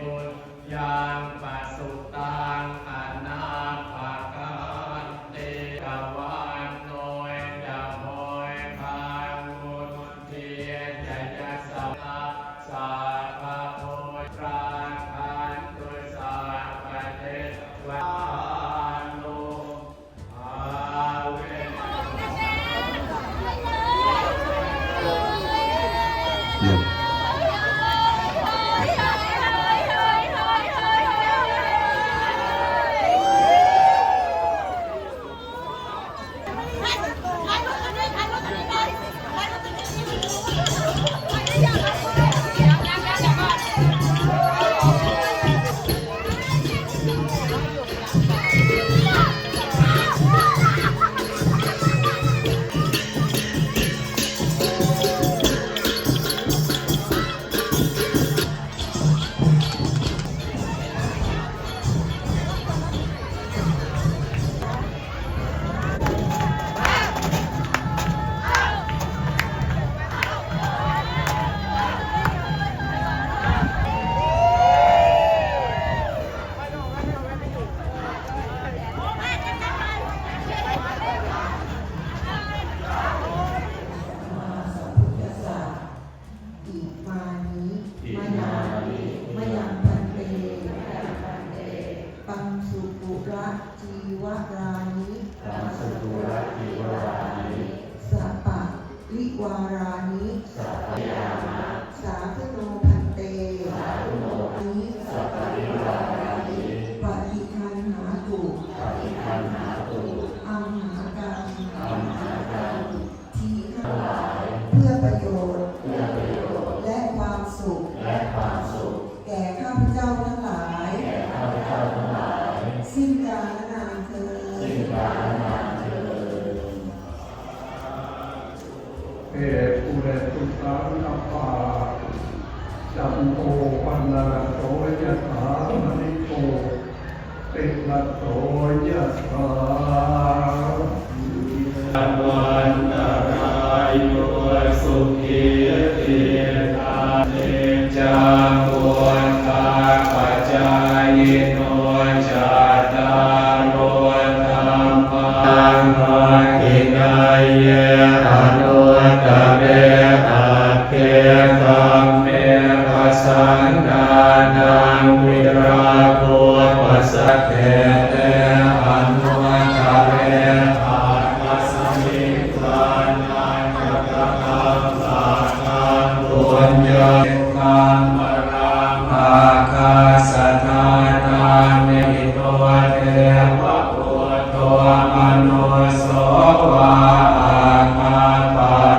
ปุญญัปัสสุตังอ จีวรานิสัมสตุระทิวรานิสัปปะลิวารานิสัพยามะสาธุโนพันเตสาธุโนนิสัพพิวารานิปฏิคันหาตุปฏิคันหาตุอัมหากังอัมหากังทีฆาทั้งหลายเพื่อประโยชน์เพื่อประโยชน์และความสุขและความสุข แก่ข้าพเจ้า เอปุเรตุสังนปาจัมโตปันนาโสยะถามณิโตติละโสยะถาวันตรายโยสุขีติธาเนจังวุ สันดานังวิราโภปัสสะเทเตอันุมัตตะเรอาคัสสิตานังกะะกังสาคังตุญญาคังปรามาคาสทานานิโตเทวะ